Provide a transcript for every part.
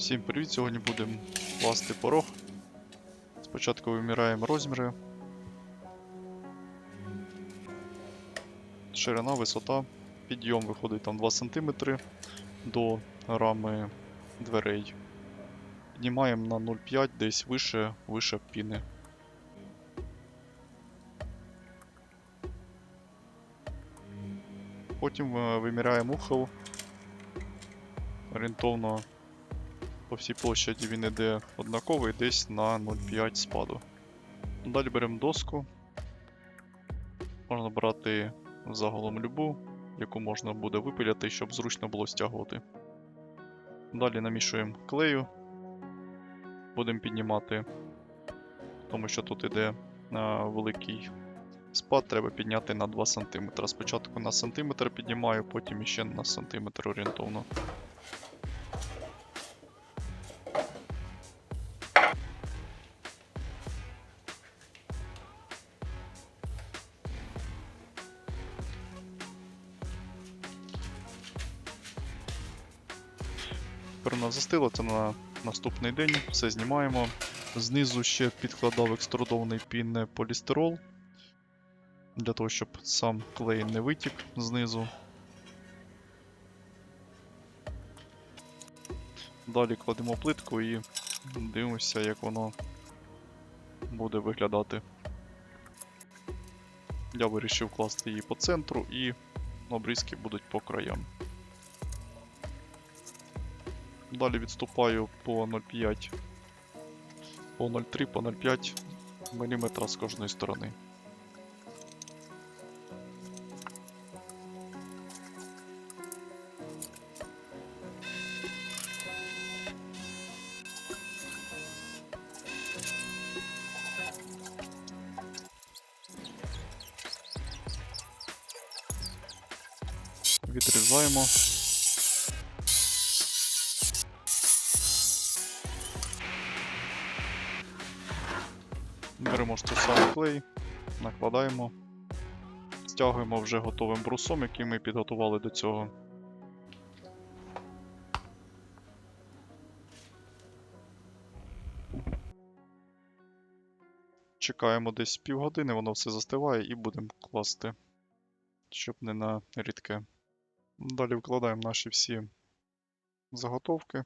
Всім привіт! Сьогодні будемо класти порог. Спочатку виміряємо розміри. Ширина, висота. Підйом виходить там 2 см до рами дверей. Піднімаємо на 0,5 десь вище, вище піни. Потім е, виміряємо ухил. Орієнтовно по всій площаді він іде однаковий, десь на 0,5 спаду. Далі беремо доску. Можна брати загалом любу, яку можна буде випиляти, щоб зручно було стягувати. Далі намішуємо клею. Будемо піднімати, тому що тут іде а, великий спад, треба підняти на 2 см. Спочатку на сантиметр піднімаю, потім іще на сантиметр орієнтовно. Тепер у застило, це на наступний день. Все знімаємо. Знизу ще підкладав екструдований пін полістирол. Для того, щоб сам клей не витік знизу. Далі кладемо плитку і дивимося, як воно буде виглядати. Я вирішив класти її по центру і обрізки будуть по краям. Далі відступаю по 0,5, по 0,3, по 0,5 мм з кожної сторони. Відрізаємо. Беремо самий клей, накладаємо, стягуємо вже готовим брусом, який ми підготували до цього. Чекаємо десь півгодини, воно все застиває і будемо класти, щоб не на рідке. Далі вкладаємо наші всі заготовки.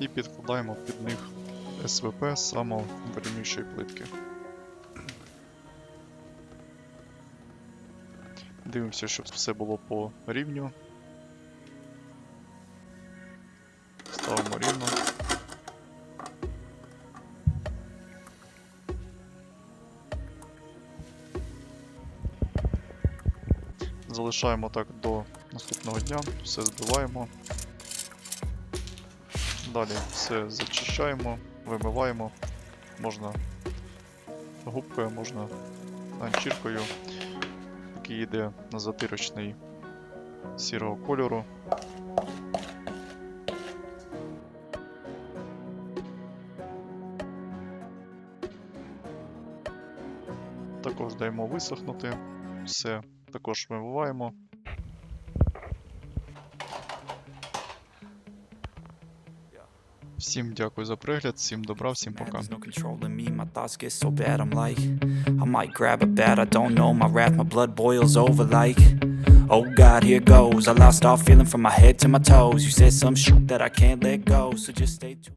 І підкладаємо під них СВП самовирівнюючої плитки. Дивимося, щоб все було по рівню. Ставимо рівно. Залишаємо так до наступного дня, все збиваємо. Далі все зачищаємо, вимиваємо. Можна губкою, можна ганчіркою, який йде на затирочний сірого кольору. Також даємо висохнути, все також вимиваємо. Всім дякую за перегляд, всім добра, всім Man, пока. there's no controlling me. My thoughts get so bad. I'm like, I might grab a bat. I don't know. My wrath, my blood boils over like. Oh God, here goes. I lost all feeling from my head to my toes. You said some shit that I can't let go. So just stay tuned.